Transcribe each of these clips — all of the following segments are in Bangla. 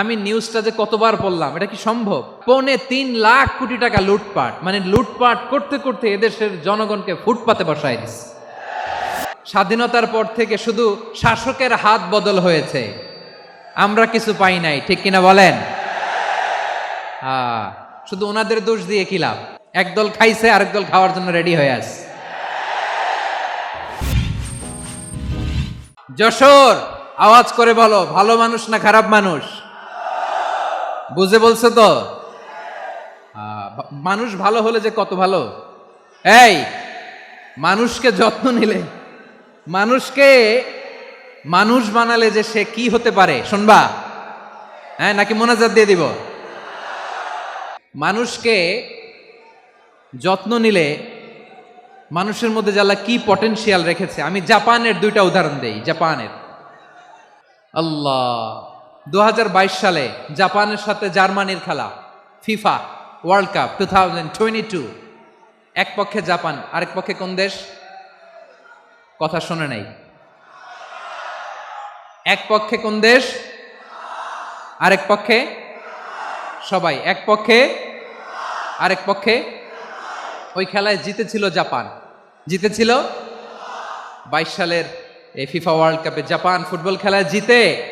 আমি নিউজটা যে কতবার পড়লাম, এটা কি সম্ভব? পৌনে তিন লাখ কোটি টাকা লুটপাট মানে লুটপাট করতে করতে এদেশের জনগণকে ফুটপাতে বসায় দিচ্ছে স্বাধীনতার পর থেকে শুধু শাসকের হাত বদল হয়েছে। আমরা কিছু পাই নাই, ঠিক কিনা বলেন? শুধু ওনাদের দোষ দিয়ে কি লাভ? একদল খাইছে, আরেক দল খাওয়ার জন্য রেডি হয়ে আছে। যশোর, আওয়াজ করে বলো, ভালো মানুষ না খারাপ মানুষ? বুঝে বলছে তো? মানুষ ভালো হলে যে কত ভালো? এই, মানুষকে যত্ন নিলে, মানুষকে মানুষ বানালে যে সে কি হতে পারে, শুনবা? হ্যাঁ নাকি মোনাজাত দিয়ে দিব? মানুষকে যত্ন নিলে মানুষের মধ্যে যারা কি পটেনশিয়াল রেখেছে, আমি জাপানের দুইটা উদাহরণ দেই, জাপানের। আল্লাহ। দু হাজার বাইশ সালে জাপানের সাথে জার্মানির খেলা, FIFA world cup two thousand twenty two এক পক্ষে জাপান, আরেক পক্ষে কোন দেশ? কথা শোনে নাই। এক পক্ষে কোন দেশ? আরেক পক্ষে? সবাই এক পক্ষে, আরেক পক্ষে। ওই খেলায় জিতেছিল জাপান। জিতেছিল বাইশ সালের এই ফিফা ওয়ার্ল্ড কাপে জাপান ফুটবল খেলায় জিতে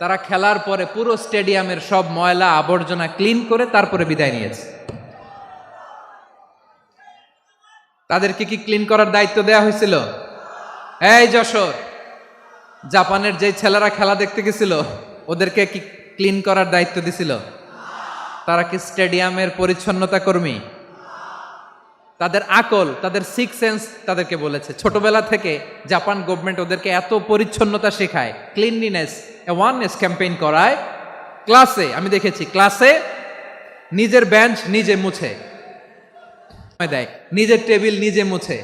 তারা খেলার পরে পুরো স্টেডিয়ামের সব ময়লা আবর্জনা ক্লিন করে তারপরে বিদায় নিয়েছে। তাদেরকে কি ক্লিন করার দায়িত্ব দেওয়া হয়েছিল? এই যশোর, জাপানের যে ছেলেরা খেলা দেখতে গেছিল, ওদেরকে কি ক্লিন করার দায়িত্ব দিছিল? তারা কি স্টেডিয়ামের পরিচ্ছন্নতা কর্মী? তাদের আকল, তাদের সিক্স সেন্স তাদেরকে বলেছে। ছোটবেলা থেকে জাপান গভর্নমেন্ট ওদেরকে এত পরিচ্ছন্নতা শেখায় ক্লিনলিনেস অ্যাওয়ারনেস ক্যাম্পেইন করায় ক্লাসে, আমি দেখেছি, ক্লাসে নিজের বেঞ্চ নিজে মুছে। দেয়, নিজের টেবিল নিজে মুছে।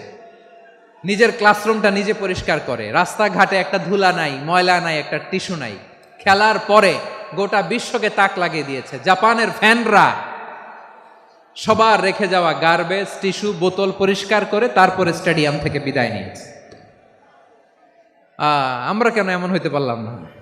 নিজের ক্লাসরুমটা নিজে পরিষ্কার করে। রাস্তাঘাটে একটা ধুলা নাই, ময়লা নাই, একটা টিস্যু নাই। খেলার পরে গোটা বিশ্বকে তাক লাগিয়ে দিয়েছে। জাপানের ফ্যানরা সবার রেখে যাওয়া গার্বেজ টিস্যু বোতল পরিষ্কার করে তারপরে স্টেডিয়াম থেকে বিদায় নিয়েছে। আমরা কেন এমন হইতে পারলাম না?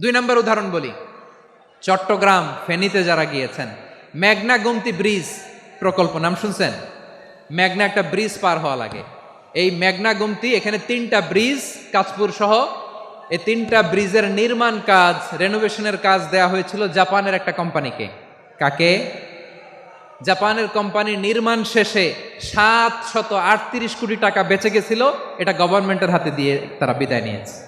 দুই নম্বর উদাহরণ বলি। চট্টগ্রাম ফেনীতে যারা গিয়েছেন, মেঘনা গুমতি ব্রিজ প্রকল্প, নাম শুনছেন? মেঘনা একটা ব্রিজ পার হওয়া লাগে। এই মেঘনা গুমতি, এখানে তিনটা ব্রিজ কাজপুর সহ, এই তিনটা ব্রিজের নির্মাণ কাজ রেনোভেশনের কাজ দেয়া হয়েছিল জাপানের একটা কোম্পানিকে। কাকে? জাপানের কোম্পানির নির্মাণ শেষে সাত শত আটত্রিশ কোটি টাকা বেঁচে গেছিল, এটা গভর্নমেন্টের হাতে দিয়ে তারা বিদায় নিয়েছে।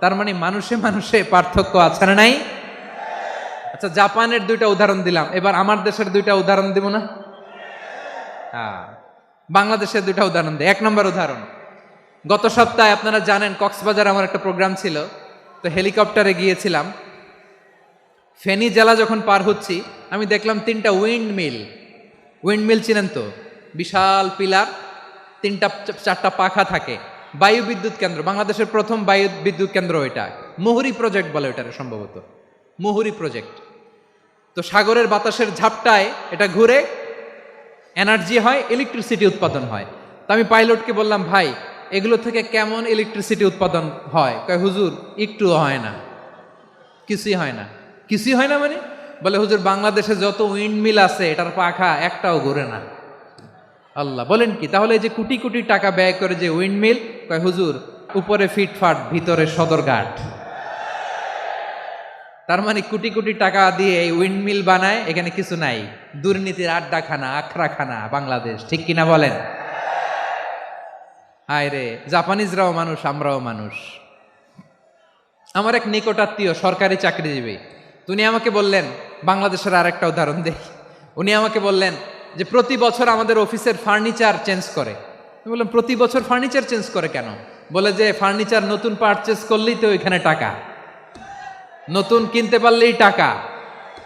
তার মানে মানুষে মানুষে পার্থক্য আছে না নাই? আচ্ছা জাপানের দুইটা উদাহরণ দিলাম। এবার আমার দেশের দুইটা উদাহরণ দিব না? হ্যাঁ বাংলাদেশের দুইটা উদাহরণ দিই এক নম্বর উদাহরণ। গত সপ্তাহে আপনারা জানেন, কক্সবাজার আমার একটা প্রোগ্রাম ছিল। তো হেলিকপ্টারে গিয়েছিলাম। ফেনী জেলা যখন পার হচ্ছি, আমি দেখলাম তিনটা উইন্ড মিল উইন্ড মিল চিনেন তো? বিশাল পিলার, তিনটা, চারটা পাখা থাকে। বায়ু বিদ্যুৎ কেন্দ্র, বাংলাদেশের প্রথম বায়ু বিদ্যুৎ কেন্দ্র এটা। মুহুরি প্রজেক্ট বলে ওটারে সম্ভবত। মুহুরি প্রজেক্ট। তো সাগরের বাতাসের ঝাপটায় এটা ঘুরে এনার্জি হয়, ইলেকট্রিসিটি উৎপাদন হয়। তো আমি পাইলটকে বললাম, ভাই, এগুলো থেকে কেমন ইলেকট্রিসিটি উৎপাদন হয়? কয়, হুজুর, একটু হয় না। কিছুই হয় না। কিছুই হয় না মানে? বলে, হুজুর, বাংলাদেশে যত উইন্ড মিল আছে, এটার পাখা একটাও ঘুরে না। আল্লাহ, বলেন কি? তাহলে যে কোটি কোটি টাকা ব্যয় করে যে উইন্ড মিল কয়, হুজুর, উপরে ফিটফাট, ভিতরে সদরঘাট। তার মানে কোটি কোটি টাকা দিয়ে এই উইন্ড মিল বানায়, এখানে কিছু নাই। দুর্নীতির আড্ডাখানা, আখড়াখানা, বাংলাদেশ, ঠিক কিনা বলেন? হায় রে, জাপানিজরাও মানুষ, আমরাও মানুষ। আমার এক নিকটাত্মীয় সরকারি চাকরিজীবী, উনি আমাকে বললেন, বাংলাদেশের আরেকটা উদাহরণ দেখি। উনি আমাকে বললেন যে, প্রতি বছর আমাদের অফিসের ফার্নিচার চেঞ্জ করে। আমি বললাম, প্রতি বছর ফার্নিচার চেঞ্জ করে কেন? বলে যে ফার্নিচার নতুন পারচেস করলেই তো ওইখানে টাকা। নতুন কিনতে পারলেই টাকা।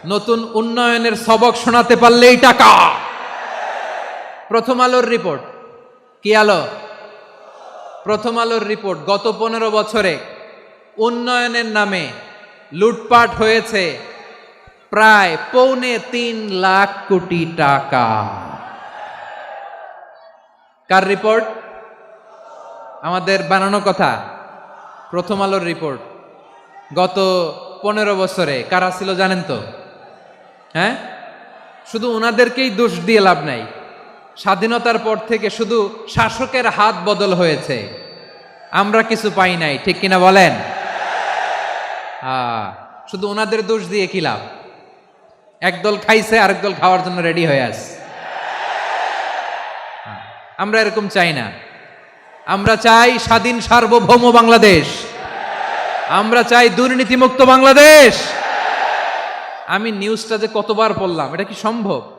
নতুন উন্নয়নের সবক শোনাতে পারলেই টাকা। প্রথম আলোর রিপোর্ট কি আলো? প্রথম আলোর রিপোর্ট গত পনেরো বছরে উন্নয়নের নামে লুটপাট হয়েছে প্রায় পৌনে তিন লাখ কোটি টাকা। কার রিপোর্ট আমাদের বানানো কথা। প্রথম আলোর রিপোর্ট গত পনেরো বছরে কারা ছিল জানেন তো? হ্যাঁ? শুধু ওনাদেরকেই দোষ দিয়ে লাভ নাই। স্বাধীনতার পর থেকে শুধু শাসকের হাত বদল হয়েছে। আমরা কিছু পাই নাই, ঠিক কিনা বলেন? শুধু ওনাদের দোষ দিয়ে কি লাভ? একদল খাইছে আরেক দল খাওয়ার জন্য রেডি হয়ে আস আমরা এরকম চাই না। আমরা চাই স্বাধীন সার্বভৌম বাংলাদেশ। আমরা চাই দুর্নীতিমুক্ত বাংলাদেশ। আমি নিউজটা যে কতবার পড়লাম, এটা কি সম্ভব?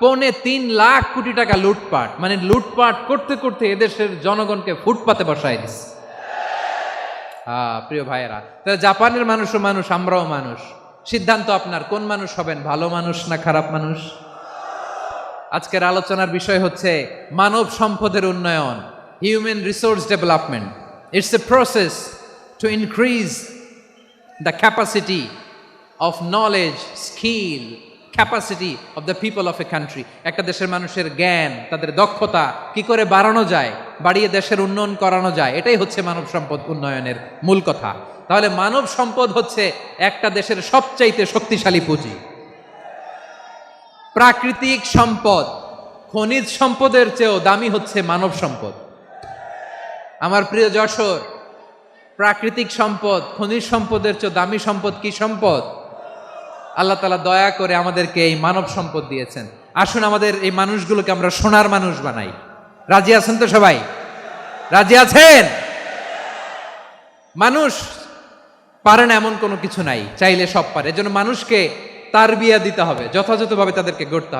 পৌনে তিন লাখ কোটি টাকা লুটপাট মানে লুটপাট করতে করতে এদেশের জনগণকে ফুটপাতে বসায় হ্যাঁ প্রিয় ভাইয়েরা তাহলে জাপানের মানুষও মানুষ, আমরাও মানুষ। সিদ্ধান্ত আপনার, কোন মানুষ হবেন, ভালো মানুষ না খারাপ মানুষ? আজকের আলোচনার বিষয় হচ্ছে মানব সম্পদের উন্নয়ন human resource development it's a process to increase the capacity of knowledge skill capacity of the people of a country একটা দেশের মানুষের জ্ঞান, তাদের দক্ষতা কি করে বাড়ানো যায়, বাড়িয়ে দেশের উন্নয়ন করানো যায়, এটাই হচ্ছে মানব সম্পদ উন্নয়নের মূল কথা। তাহলে মানব সম্পদ হচ্ছে একটা দেশের সবচাইতে শক্তিশালী পুঁজি। প্রাকৃতিক সম্পদ, খনিজ সম্পদের চেয়েও দামি হচ্ছে মানব সম্পদ। আমার প্রিয় যশোর, প্রাকৃতিক সম্পদ, খনিজ সম্পদের চেয়ে দামি সম্পদ কি সম্পদ? আল্লাহ তালা দয়া করে আমাদেরকে এই মানব সম্পদ দিয়েছেন। আসুন আমাদের এই মানুষগুলোকে আমরা সোনার মানুষ বানাই। রাজি আছেন তো সবাই? রাজি আছেন? মানুষ পারে না এমন কোনো কিছু নাই, চাইলে সব পারে। এজন্য মানুষকে তার বিয়া দিতে হবে যথাযথভাবে তাদেরকে গড়তে